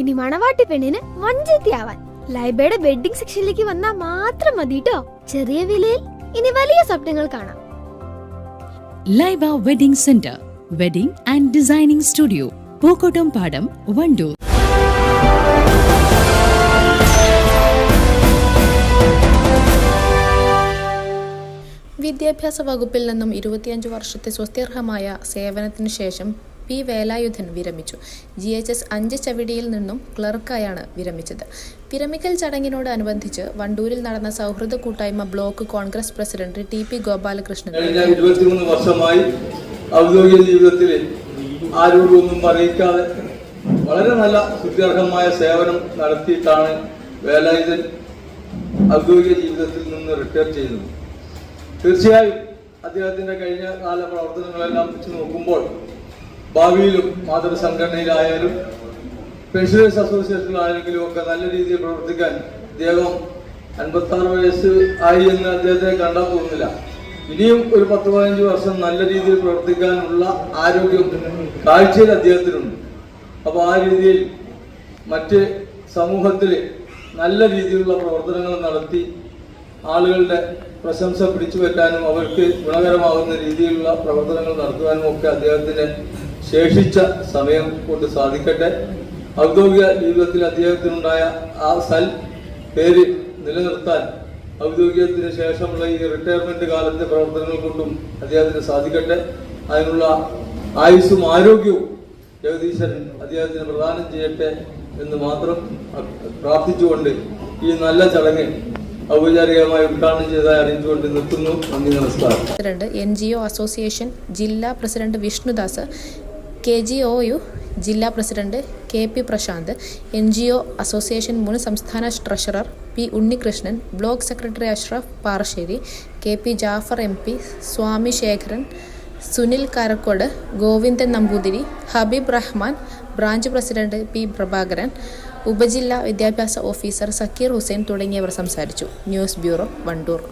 ഇനി മണവാട്ടി പെണ്ണിന് വഞ്ചത്തിയാവാൻ. ലൈബയുടെ വെഡിങ് സെക്ഷനിലേക്ക് വന്നാൽ മാത്രം മതി കേട്ടോ ചെറിയ വിലയിൽ ഇനി വലിയ സ്വപ്നങ്ങൾ കാണാം. Laiba wedding centre wedding and designing studio Pookkottam Padam Wandoor. വിദ്യാഭ്യാസ വകുപ്പിൽ നിന്നും ഇരുപത്തിയഞ്ച് വർഷത്തെ സ്വസ്ഥർഹമായ സേവനത്തിനു ശേഷം പി വേലായുധൻ വിരമിച്ചു. ജി എച്ച് എസ് അഞ്ച് ചവിടിയിൽ നിന്നും ക്ലർക്കായാണ് വിരമിച്ചത്. വിരമിക്കൽ ചടങ്ങിനോട് അനുബന്ധിച്ച് വണ്ടൂരിൽ നടന്ന സൗഹൃദ കൂട്ടായ്മ block Congress president T P Gopalakrishnan ഇരുപത്തിമൂന്ന് വർഷമായി ഔദ്യോഗിക ജീവിതത്തിൽ ആരോടും അറിയിക്കാതെ വളരെ നല്ല സുത്യർഹമായ സേവനം നടത്തിയിട്ടാണ് വേലായുധൻ ഔദ്യോഗിക ജീവിതത്തിൽ നിന്ന് റിട്ടയർ ചെയ്യുന്നത് തീർച്ചയായും അദ്ദേഹത്തിന്റെ കഴിഞ്ഞ കാല പ്രവർത്തനങ്ങളെല്ലാം വെച്ച് നോക്കുമ്പോൾ ഭാവിയിലും മാതൃസംഘടനയിലായാലും പെൻഷനേഴ്സ് അസോസിയേഷനിലാണെങ്കിലും ഒക്കെ നല്ല രീതിയിൽ പ്രവർത്തിക്കാൻ അദ്ദേഹം അൻപത്തി ആറ് വയസ്സ് ആയി എന്ന് അദ്ദേഹത്തെ കണ്ടാൽ തോന്നുന്നില്ല ഇനിയും ഒരു പത്ത് പതിനഞ്ച് വർഷം നല്ല രീതിയിൽ പ്രവർത്തിക്കാനുള്ള ആരോഗ്യം കാഴ്ചയിൽ അദ്ദേഹത്തിനുണ്ട്. അപ്പോൾ ആ രീതിയിൽ മറ്റ് സമൂഹത്തിൽ നല്ല രീതിയിലുള്ള പ്രവർത്തനങ്ങൾ നടത്തി ആളുകളുടെ പ്രശംസ പിടിച്ചു പറ്റാനും അവർക്ക് ഗുണകരമാകുന്ന രീതിയിലുള്ള പ്രവർത്തനങ്ങൾ നടത്തുവാനും ഒക്കെ അദ്ദേഹത്തിന് ശേഷിച്ച സമയം കൊണ്ട് സാധിക്കട്ടെ. ഔദ്യോഗിക ജീവിതത്തിൽ അദ്ദേഹത്തിനുണ്ടായ ആ സൽ പേര് നിലനിർത്താൻ ഔദ്യോഗികത്തിന് ശേഷമുള്ള ഈ റിട്ടയർമെന്റ് കാലത്തെ പ്രവർത്തനങ്ങൾ കൊണ്ടും അദ്ദേഹത്തിന് സാധിക്കട്ടെ. അതിനുള്ള ആയുസ്സും ആരോഗ്യവും ജഗദീശൻ അദ്ദേഹത്തിന് പ്രദാനം ചെയ്യട്ടെ എന്ന് മാത്രം പ്രാർത്ഥിച്ചുകൊണ്ട് ഈ നല്ല ചടങ്ങ് ഔപചാരികമായി ഉദ്ഘാടനം ചെയ്തതായി അറിയിച്ചുകൊണ്ട് നിർത്തുന്നു. നന്ദി നമസ്കാരം. എൻ ജി ഒ അസോസിയേഷൻ ജില്ലാ president Vishnudas K G O U ജില്ലാ president K P Prashanth N G O association മുൻ സംസ്ഥാന treasurer P Unnikrishnan block secretary Ashraf Parassery K P Jafar M P Swami Sekharan Sunil Karakode Govindan Namboothiri Habeeb Rahman branch president P Prabhakaran ഉപജില്ലാ വിദ്യാഭ്യാസ officer Zakir Hussain തുടങ്ങിയവർ സംസാരിച്ചു. News bureau Wandoor.